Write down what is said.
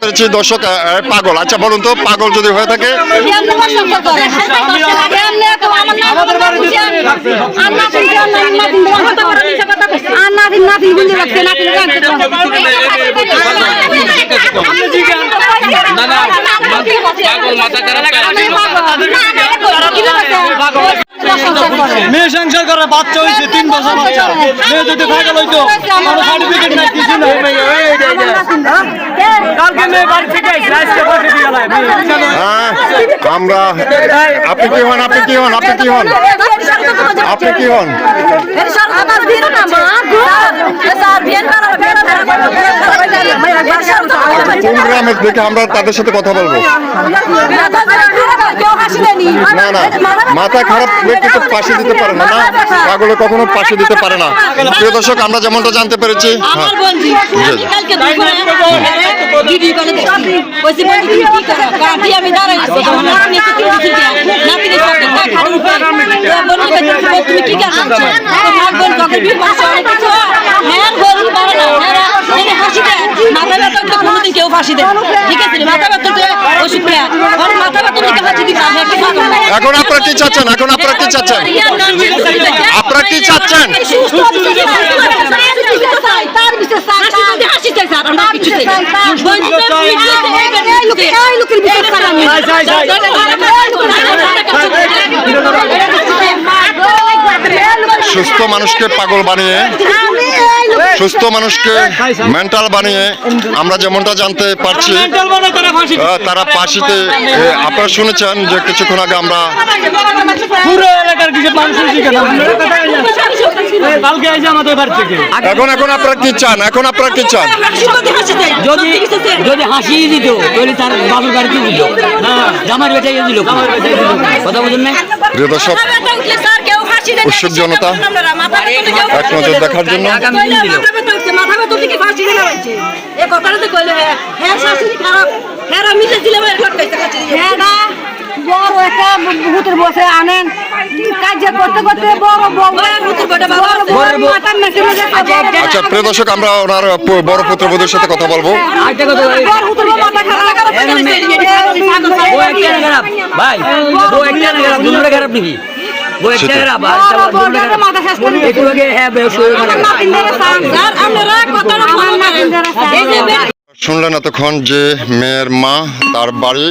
পেরেছি দর্শক পাগল। আচ্ছা বলুন তো পাগল যদি হয়ে থাকে? মেয়ে সংসার করে বাচ্চা হয়েছে তিন বছর বাচ্চা মেয়ে যদি ফাইনাল হইতো সার্টিফিকেট নাই কিছু নাই। হ্যাঁ আমরা আপনি কি হন আপনি কি হন আপনি কি হন? আপনি কি হন? কোন গ্রামের দেখে আমরা তাদের সাথে কথা বলব? না না মাথা খারাপ ব্যক্তি তো পাশে দিতে পারে না না পাগলে কখনো পাশে দিতে পারে না। প্রিয় দর্শক আমরা যেমনটা জানতে পেরেছি হ্যাঁ। আমার ভিডিও কলে দেখছি বলছি তুমি কি করো? কাটি আমি দাঁড়াইছি আমার নাতনি এসে তিন দিন নাতনি সাথে তা খাড়ির উপরে তো বন্ধু কাছে বলছি, তুমি কি করছ তো বোন কাকে বিয়ে করছ? অনেক কিছু। হ্যাঁ বলুন পারে না। হ্যাঁ এনে দেয়। মাথা ব্যথা তো কোনোদিন কেউ ফাঁসি দেয় ঠিক আছে মাথা ব্যথা তো ওষুধ দেয়। আর মাথা ব্যথা দিকে ফাঁসি দিতে হ্যাঁ কি এখন আপনারা কি চাচ্ছেন? এখন আপনারা কি চাচ্ছেন? আপনারা কি চাচ্ছেন তার বিশেষ কিছু সুস্থ মানুষকে পাগল বানিয়ে সুস্থ মানুষকে মেন্টাল বানিয়ে আমরা যেমনটা জানতে পারছি তারা পাশিতে আপনারা শুনেছেন যে কিছুক্ষণ আগে আমরা পুরো এলাকার কিছু মানুষ কালকে আইছে আমাদের বাড়ি থেকে। এখন এখন আপনারা কি চান? এখন আপনারা কি চান? যদি যদি হাসি দিত তাহলে তার বাবুর বাড়িতে দিল জামার বেটাই দিল কথা বলছেন না প্রিয় দর্শক উৎসুক জনতা এক নজর দেখার জন্য। এ কথাটা তো কইলে হ্যাঁ হ্যাঁ শাশুড়ি খারাপ। হ্যাঁ মিলে দিলে হ্যাঁ না। বড় একটা ভূতের বসে আনেন। কাজ করতে করতে বড় আচ্ছা প্রিয় দর্শক আমরা ওনার বড় পুত্রবধূর সাথে কথা বলব। ভাই খারাপ নাকি শুনলেন এতক্ষণ যে মেয়ের মা তার বাড়ি।